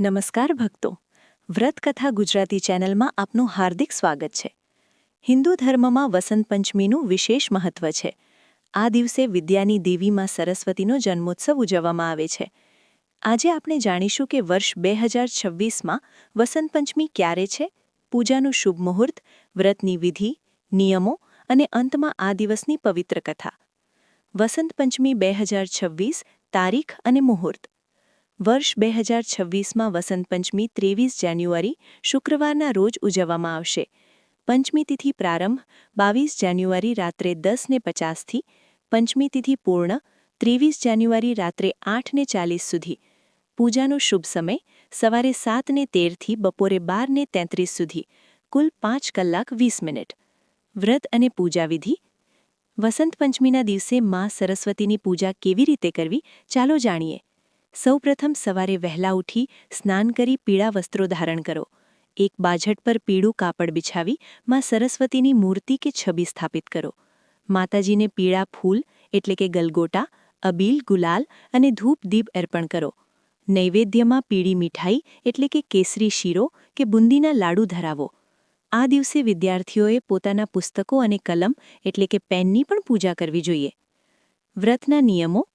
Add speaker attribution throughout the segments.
Speaker 1: નમસ્કાર ભક્તો. વ્રતકથા ગુજરાતી ચેનલમાં આપનું હાર્દિક સ્વાગત છે. હિન્દુ ધર્મમાં વસંત પંચમીનું વિશેષ મહત્વ છે. આ દિવસે વિદ્યાની દેવીમાં સરસ્વતીનો જન્મોત્સવ ઉજવવામાં આવે છે. આજે આપણે જાણીશું કે વર્ષ બે હજાર છવ્વીસમાં વસંત પંચમી ક્યારે છે? પૂજાનું શુભ મુહૂર્ત, વ્રતની વિધિ, નિયમો અને અંતમાં આ દિવસની પવિત્ર કથા. વસંત પંચમી બે હજાર છવ્વીસ તારીખ અને મુહૂર્ત. વર્ષ બે હજાર છવ્વીસમાં વસંત પંચમી ત્રેવીસ જાન્યુઆરી શુક્રવારના રોજ ઉજવવામાં આવશે. પંચમી તિથિ પ્રારંભ બાવીસ જાન્યુઆરી રાત્રે દસને પચાસથી પંચમી તિથિ પૂર્ણ ત્રેવીસ જાન્યુઆરી રાત્રે આઠને ચાલીસ સુધી. પૂજાનો શુભ સમય સવારે સાતને તેરથી બપોરે બારને તેત્રીસ સુધી. કુલ પાંચ કલાક વીસ મિનિટ. વ્રત અને પૂજા વિધિ. વસંત પંચમીના દિવસે મા સરસ્વતીની પૂજા કેવી રીતે કરવી ચાલો જાણીએ. સૌપ્રથમ સવારે વહેલા ઉઠી સ્નાન કરી પીળા વસ્ત્રો ધારણ કરો. એક બાજટ પર પીળું કાપડ બિછાવી માં સરસ્વતીની મૂર્તિ કે છબી સ્થાપિત કરો. માતાજીને પીળા ફૂલ એટલે કે ગલગોટા, અબીલ, ગુલાલ અને ધૂપ દીપ અર્પણ કરો. નૈવેદ્યમાં પીળી મીઠાઈ એટલે કે કેસરી શીરો કે બુંદીના લાડુ ધરાવો. આ દિવસે વિદ્યાર્થીઓએ પોતાના પુસ્તકો અને કલમ એટલે કે પેનની પણ પૂજા કરવી જોઈએ. વ્રતના નિયમો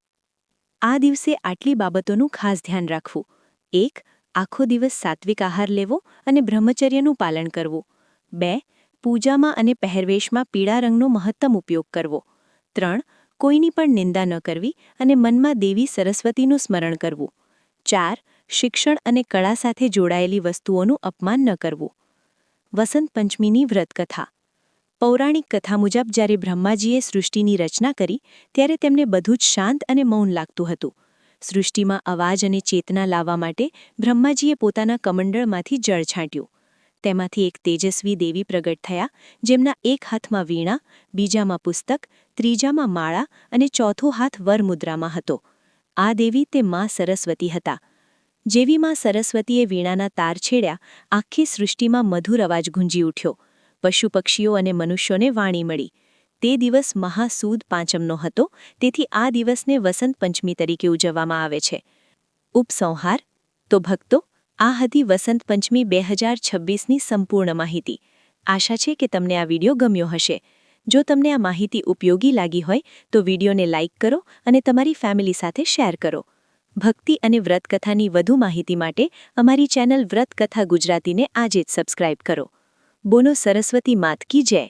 Speaker 1: આ દિવસે આટલી બાબતોનું ખાસ ધ્યાન રાખવું. એક, આખો દિવસ સાત્વિક આહાર લેવો અને બ્રહ્મચર્યનું પાલન કરવું. બે, પૂજામાં અને પહેરવેશમાં પીળા રંગનો મહત્તમ ઉપયોગ કરવો. ત્રણ, કોઈની પણ નિંદા ન કરવી અને મનમાં દેવી સરસ્વતીનું સ્મરણ કરવું. ચાર, શિક્ષણ અને કળા સાથે જોડાયેલી વસ્તુઓનું અપમાન ન કરવું. વસંત પંચમીની વ્રતકથા. પૌરાણિક કથા મુજબ જ્યારે બ્રહ્માજીએ સૃષ્ટિની રચના કરી, ત્યારે તેમને બધું જ શાંત અને મૌન લાગતું હતું. સૃષ્ટિમાં અવાજ અને ચેતના લાવવા માટે બ્રહ્માજીએ પોતાના કમંડળમાંથી જળ છાંટ્યું. તેમાંથી એક તેજસ્વી દેવી પ્રગટ થયા, જેમના એક હાથમાં વીણા, બીજામાં પુસ્તક, ત્રીજામાં માળા અને ચોથો હાથ વરમુદ્રામાં હતો. આ દેવી તે મા સરસ્વતી હતા. જેવી માં સરસ્વતીએ વીણાના તાર છેડ્યા, આખી સૃષ્ટિમાં મધુર અવાજ ગુંજી ઉઠ્યો. પશુ પક્ષીઓ અને મનુષ્યોને વાણી મળી. તે દિવસ મહાસૂદ પાંચમનો હતો, તેથી આ દિવસને વસંત પંચમી તરીકે ઉજવવામાં આવે છે. ઉપસંહાર, તો ભક્તો, આ હતી વસંત પંચમી બે હજાર છવ્વીસની સંપૂર્ણ માહિતી. આશા છે કે તમને આ વીડિયો ગમ્યો હશે. જો તમને આ માહિતી ઉપયોગી લાગી હોય, તો વિડીયોને લાઇક કરો અને તમારી ફેમિલી સાથે શેર કરો. ભક્તિ અને વ્રતકથાની વધુ માહિતી માટે અમારી ચેનલ વ્રતકથા ગુજરાતીને આજે જ સબસ્ક્રાઇબ કરો. બોલો સરસ્વતી માત કી જય.